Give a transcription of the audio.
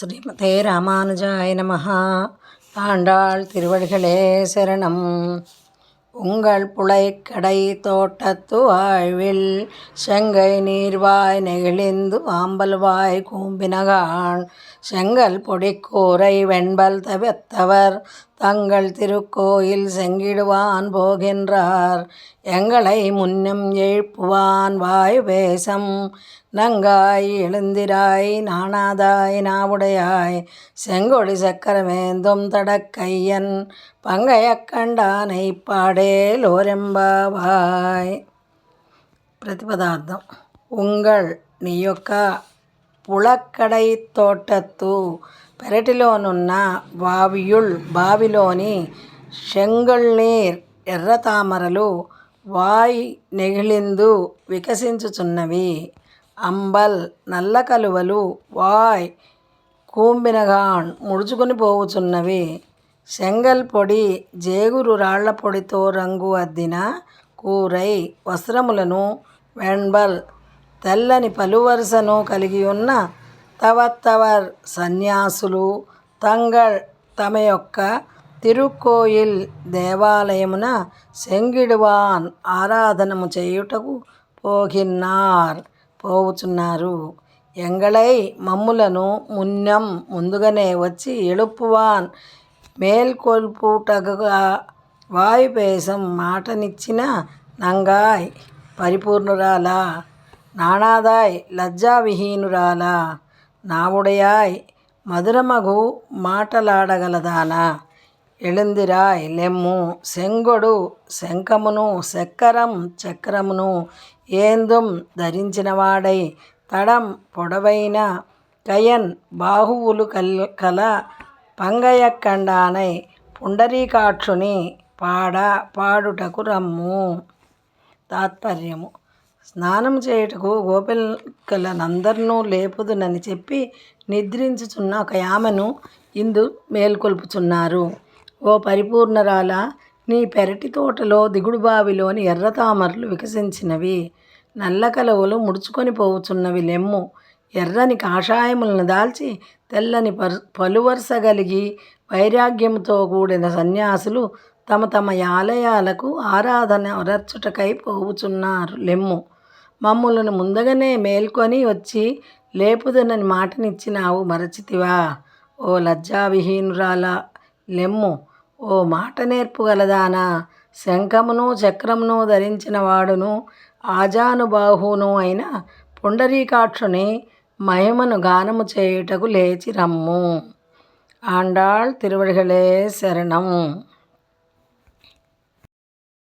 ஸ்ரீமதே ராமானுஜாய நமஹா. ஆண்டாள் திருவடிகளே சரணம். உங்கள் புழைக்கடை தோட்டத்து வாழ்வில் செங்கை நீர்வாய் நெகிழிந்து ஆம்பல்வாய் கூம்பினகான். செங்கல் பொடிக்கூரை வெண்பல் தவிர்த்தவர். தங்கள் திருக்கோயில் செங்கிடுவான் போகின்றார் எங்களை முன்னம் எழுப்புவான் வாய் வேஷம் நங்காய் எழுந்திராய் நாணாதாய் நாவுடையாய் செங்கொடி சக்கரமேந்தும் தடக்கையன் பங்கையக் கண்டானை పాడేలోరెంబాబాయ్ ప్రతిపదార్థం ఉంగళ్ నీ యొక్క పుళక్కడై తోటత్తు పెరటిలోనున్న వావియుల్ బావిలోని శంగళ్నీర్ ఎర్ర తామరలు వాయ్ నెగిళిందు వికసించుచున్నవి. అంబల్ నల్ల కలువలు వాయ్ కూంబినగాన్ ముడుచుకొని పోవుచున్నవి. శంగల్ పొడి జేగురు రాళ్ళ పొడితో రంగు అద్దిన కూరై వస్త్రములను వెంబల్ తెల్లని పలువరుసను కలిగి ఉన్న తవత్తవర్ సన్యాసులు తంగళ్ తమ యొక్క తిరుక్కోయిల్ దేవాలయమున సెంగిడువాన్ ఆరాధనము చేయుటకు పోగిన్నార్ పోవుచున్నారు. ఎంగళై మమ్ములను మున్నం ముందుగానే వచ్చి ఎలుపువాన్ మేల్కొల్పుటగా వాయుపేశం మాటనిచ్చిన నంగాయ్ పరిపూర్ణురాలా నాణాదాయ్ లజ్జావిహీనురాలా నావుడయాయ్ మధురమగు మాటలాడగలదానా? ఎళుందిరాయ్ లెమ్ము సెంగొడు శంఖమును శక్కరం చక్రమును ఏందుం ధరించినవాడై తడం పొడవైన కయన్ బాహువులు కల్ కల పంగయకండానై పుండరీకాక్షుని పాడ పాడుటకు రమ్ము. తాత్పర్యము. స్నానం చేయుటకు గోపికలనందరినూ లేపుదునని చెప్పి నిద్రించుచున్న ఒక యామను ఇందు మేల్కొల్పుచున్నారు. ఓ పరిపూర్ణరాల నీ పెరటి తోటలో దిగుడు బావిలోని ఎర్ర తామరలు వికసించినవి. నల్ల కలువలు ముడుచుకొని పోవుచున్నవి లెమ్ము. ఎర్రని కాషాయములను దాల్చి తెల్లని పరు పలువరుసగలిగి వైరాగ్యముతో కూడిన సన్యాసులు తమ తమ ఆలయాలకు ఆరాధన రచ్చుటకై పోవుచున్నారు లెమ్ము. మమ్ములను ముందుగానే మేల్కొని వచ్చి లేపుదనని మాటనిచ్చినావు మరచితివా. ఓ లజ్జావిహీనురాల లెమ్ము ఓ మాట నేర్పుగలదానా శంఖమును చక్రమును ధరించిన వాడును ఆజానుబాహును అయిన పుండరీకాక్షుని మహిమను గానము చేయుటకు లేచి రమ్ము. ఆండాళ్ తిరువడిగలే శరణం.